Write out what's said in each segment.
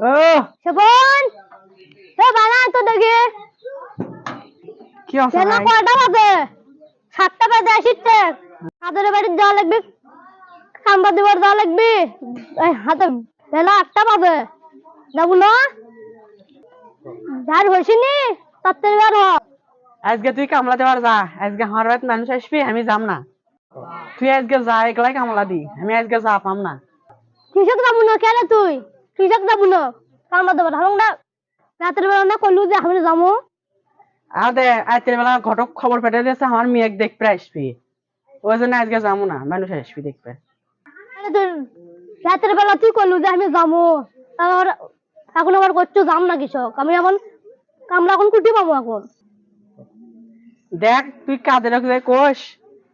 শোভন! এ তো দেখি কি কেন কয়টা বাজে। সাতটা বাজে আসিচ্ছে। যাওয়া লাগবে। কামবা দিবার যাওয়া লাগবে। এই হাতে বেলা আটটা বাজে। যাব না হয়েছিনি তাড়াতাড়ি বার হ। আজকে তুই কামলা দেওয়ার যা। আজকে আমার বাড়িতে মানুষ আসবি আমি যাম না। তুই আজকে যা একলাই কামলা দি। আমি আজকে যা পাম না। কৃষক যাব না কেন তুই? কৃষক যাব না কামবা দেবার হালং না রাতের বেলা না। করলু যে আমি যাব আর দে আজকের বেলা ঘটক খবর পেটে দিয়েছে আমার মেয়ে দেখবে আসবি। ওই জন্য আজকে যাব না মানুষ আসবি দেখবে আরে রাতের বেলা তুই করলু যে আমি যাব তারপর এখন আবার করছ যাম না কৃষক আমি এখন কামলা এখন কুটি পাবো এখন। দেখ তুই কাদের কোষ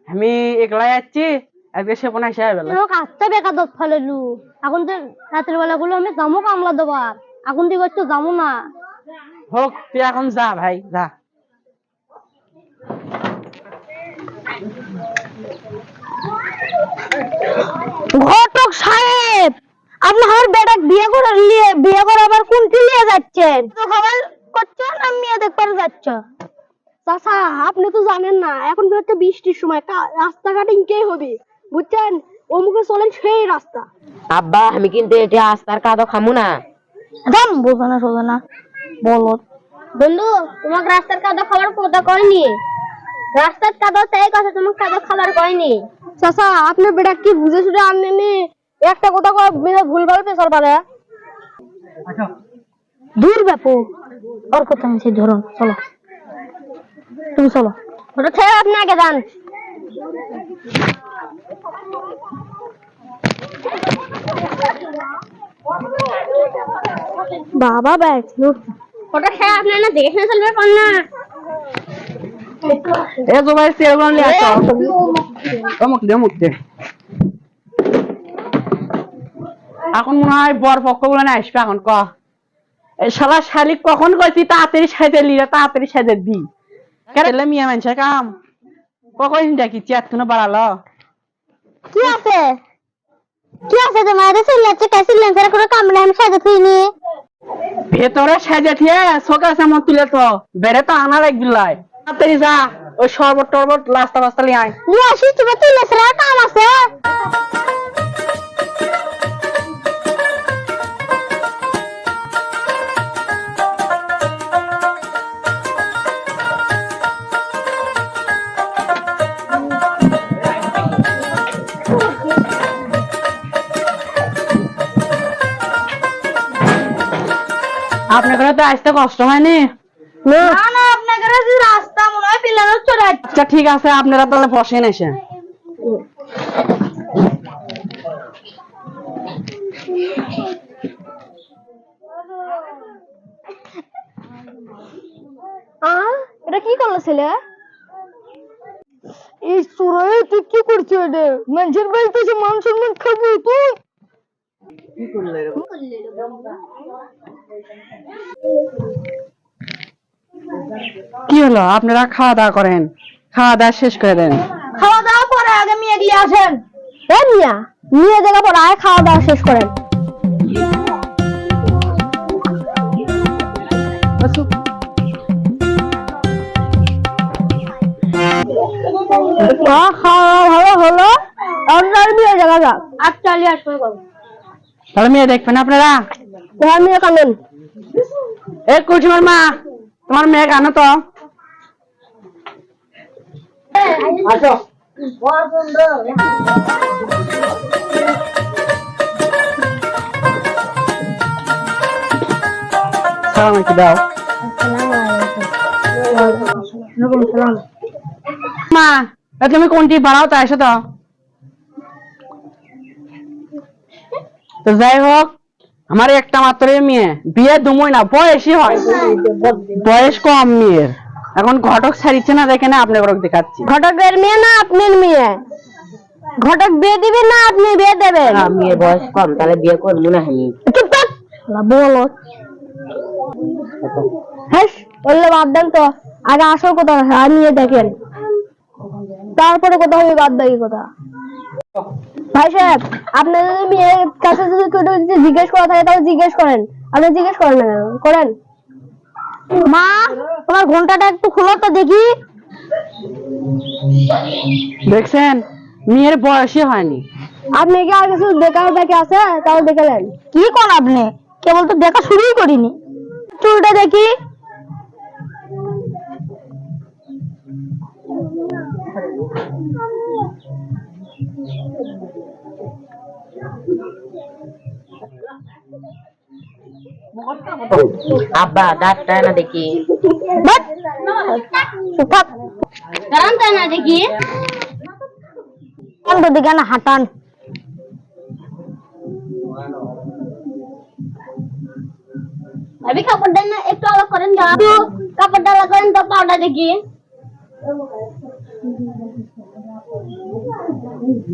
আমি একলাই যাচ্ছি আজকে সে আসে বেলা লোক আসতে বেকার দত ফেলেলু এখন তো রাতের বেলা গুলো আমি যাব কামলা দেবার। এখন তুই করছ যাব না। হোক তুই এখন যা ভাই যা। ঘটক সাহেব আপনি আমার বেটা বিয়ে করে নিয়ে বিয়ে করে আবার কোনটি নিয়ে যাচ্ছেন? তো খবর করছেন না মেয়ে দেখবার যাচ্ছ? চাচা আপনি তো জানেন না এখন তো বৃষ্টির সময় রাস্তাঘাট ইনকেই হবে। বুঝছেন? অমুকে চলেন সেই রাস্তা। আব্বা আমি কিন্তু এটা আস্তার কাদো খামু না। দাম বোঝা না সোজা না বলো। বন্ধু তোমাকে রাস্তার কাদা খাবার কথা কয়নি রাস্তার কাদা তাই কথা তোমাকে কাদা খাবার কয়নি চাচা আপনি বেটা কি বুঝে শুনে আনেনি একটা কথা কয় মেয়ে ভুলভাল পেছার পারে দূর ব্যাপো ওর কথা মিশে ধরুন চলো। তুমি চলো। ওটা ছেড়ে আপনি আগে যান। বাবা ব্যাগ ওটা ছেড়ে আপনি না দেখে শুনে চলবে পান না এ জমাই সেরগুলো নিয়ে আসো। অমুক দে অমুক দে। এখন মনে হয় বর পক্ষগুলো না আসবে এখন ক। এই শালা শালিক কখন কইছি তাড়াতাড়ি সাইজে লিরে তাড়াতাড়ি সাইজে দি। কেন মিয়া মানুষের কাম। কখন দেখি চেয়ার তুনে বাড়ালো। কি আছে? কি আছে তোমার? সিলেছে কে সিলেন্সার করে কামড়ে আমি সাজা থইনি ভেতরে সাজে থিয়ে চোখে যেমন তুলে তো। বেড়ে তো আনা লাগবিলাই তাড়াতাড়ি যা ওই শরবত টরবত লাস্তা বাস্তা লিয়ে আয়। নিয়ে তোমার সিলেন্সার কাম আছে। আপনার ঘরে তো আসতে কষ্ট হয়নি? না। না আপনাদের যে রাস্তা মনে হয় পিলানো চলে আচ্ছা ঠিক আছে আপনারা তাহলে বসেন এসে। এটা কি করল ছেলে? এই সুরাই তুই কি করছিস এটা? মানুষের বাড়িতে এসে মান সম্মান খাবি তুই? কি হলো? আপনারা খাওয়া দাওয়া করেন। খাওয়া দাওয়া শেষ করে দেন। খাওয়া দাওয়া পরে আগে মেয়ে দিয়ে আসেন। এ মিয়া নিয়ে জায়গা পরে আয় খাওয়া দাওয়া শেষ করেন। খাওয়া খাওয়া ভালো হলো? আপনার বিয়ে জায়গা যাক। আচ্ছা আলি আসবে করো। তাহলে মেয়ে দেখবেন আপনারা? তোমার মেয়ে কানেন। এ কুচিমার মা তোমার মেয়ে আনো তো। আসো। সালাম আলাইকুম দাও। মা তুমি কোনটি বাড়াও তা এসো তো। তো যাই হোক আমার একটা মাত্র মেয়ে। বিয়ে দুমই না বয়সই হয়। বয়স কম মেয়ের। এখন ঘটক ছাড়িচ্ছে না দেখে না আপনার ঘটক দেখাচ্ছি। ঘটকের মেয়ে না আপনার মেয়ে? ঘটক বিয়ে দিবে না আপনি বিয়ে দেবেন? মেয়ের বয়স কম তাহলে বিয়ে করব না আমি। চুপ থাক বলো। হ্যাঁ বললে বাদ দেন তো। আগে আসল কথা আর নিয়ে দেখেন। তারপরে কথা হবে বাদ বাকি কথা। ভাই সাহেব আপনাদের মেয়ের কাছে যদি কেউ যদি জিজ্ঞেস করা থাকে তাহলে জিজ্ঞেস করেন। আপনি জিজ্ঞেস করেন না করেন। মা তোমার ঘন্টাটা একটু খোলো তো দেখি। দেখছেন মেয়ের বয়সই হয়নি। আপনি কি আর কিছু দেখার বাকি আছে? তাও দেখালেন কি কোন আপনি? কেবল তো দেখা শুরুই করিনি। চুলটা দেখি। আব্বা দাঁতটা না দেখি। না দেখি। তো না হাঁটান? ভাবি কাপড়টা একটু আলাদা করেন যা কাপড়টা আলাদা করেন তো পাউডার দেখি।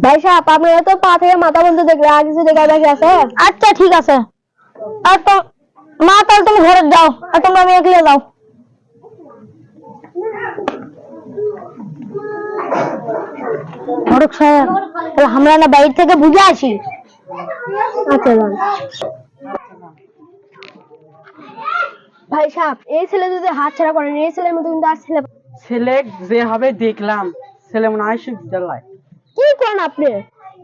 ভাই সাহেব আপনি তো পা থেকে মাথা পর্যন্ত দেখলে আর কিছু দেখার বাকি আছে? আচ্ছা ঠিক আছে। আর তো মা তাহলে তুমি ঘরে যাও আর তোমরা মেয়ে গিয়ে যাও। মোরক সাহেব তাহলে আমরা না বাইরে থেকে বুঝে আসি? আচ্ছা ভাই সাহেব এই ছেলে যদি হাত ছাড়া করেন এই ছেলের মতো কিন্তু আর ছেলে ছেলে যে হবে দেখলাম ছেলে মনে হয় কি করেন আপনি?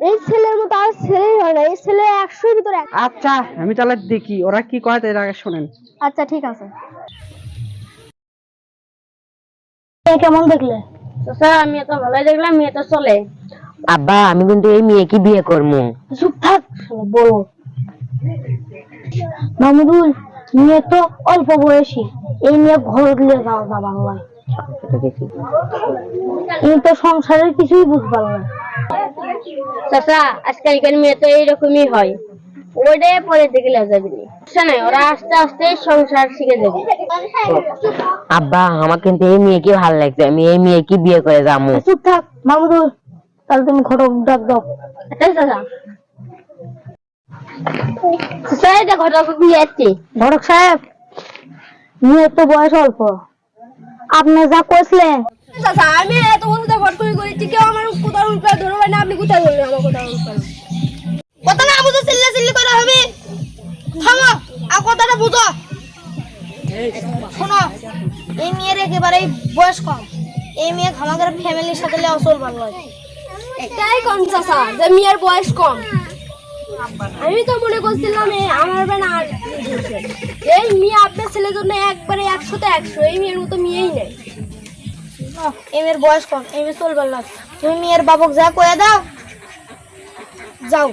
এই ছেলের মতো আর ছেলেই হয় না। এই ছেলে একশোর ভিতরে আচ্ছা আমি তাহলে দেখি ওরা কি কয় আগে শোনেন। আচ্ছা ঠিক আছে। কেমন দেখলে? স্যার আমি তো ভালোই দেখলাম মেয়ে তো চলে। আব্বা আমি কিন্তু এই মেয়েকে বিয়ে করব চুপ থাক বলো মামুদুল মেয়ে তো অল্প বয়সী। এই নিয়ে ঘর দিয়ে যাওয়া যা বাংলায়। এই তো সংসারের কিছুই বুঝবার না চাচা আজকালকার মেয়ে তো এইরকমই হয়। পরে যাবে না ওরা আস্তে আস্তে সংসার শিখে যাবে। আব্বা আমার কিন্তু এই মেয়েকে ভালো লাগছে আমি এই মেয়েকে বিয়ে করে যাব চুপ থাক মামুদুল তাহলে তুমি ঘটক ডাক দাও। চাচা চাচা এটা ঘটক বিয়ে ঘটক সাহেব মেয়ের তো বয়স অল্প। আপনি যা কইছিলেন। চাচা আমি এত বছর ভট করে করেছি কেউ কথা না বুঝে চিল্লা চিল্লি করা হবে। থামো আর কথাটা বুঝো। শোনো এই মেয়ের একেবারেই বয়স কম। এই মেয়ে আমাদের ফ্যামিলির সাথে ভালো হয়। এটাই কম চাচা যে মেয়ের বয়স কম। আমি তো মনে করছিলাম এই আমার বেলা আর এই মেয়ে আপনার ছেলের জন্য একবারে একশোতে একশো এই মেয়ের মতো মেয়েই নেই। এমের বয়স কম এমে চলবার লাগ তুমি মেয়ের বাবক যা কয়ে দাও যাও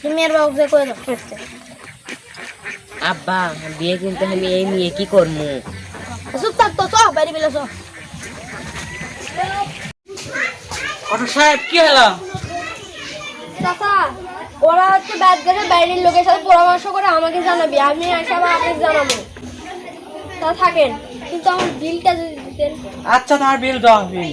তুমি বাবক যা দাও আব্বা বিয়ে কিন্তু আমি এই মেয়ে কি করব চুপ থাক তো বাড়ি বেলা চ। অটো সাহেব কি হলো? চাচা ওরা হচ্ছে ব্যাট গেছে বাইরের লোকের সাথে পরামর্শ করে আমাকে জানাবি আমি এসে আবার আপনাকে জানাব। তা থাকেন কিন্তু আমার বিলটা যদি দিতেন। আচ্ছা তোমার বিল দেওয়া হবে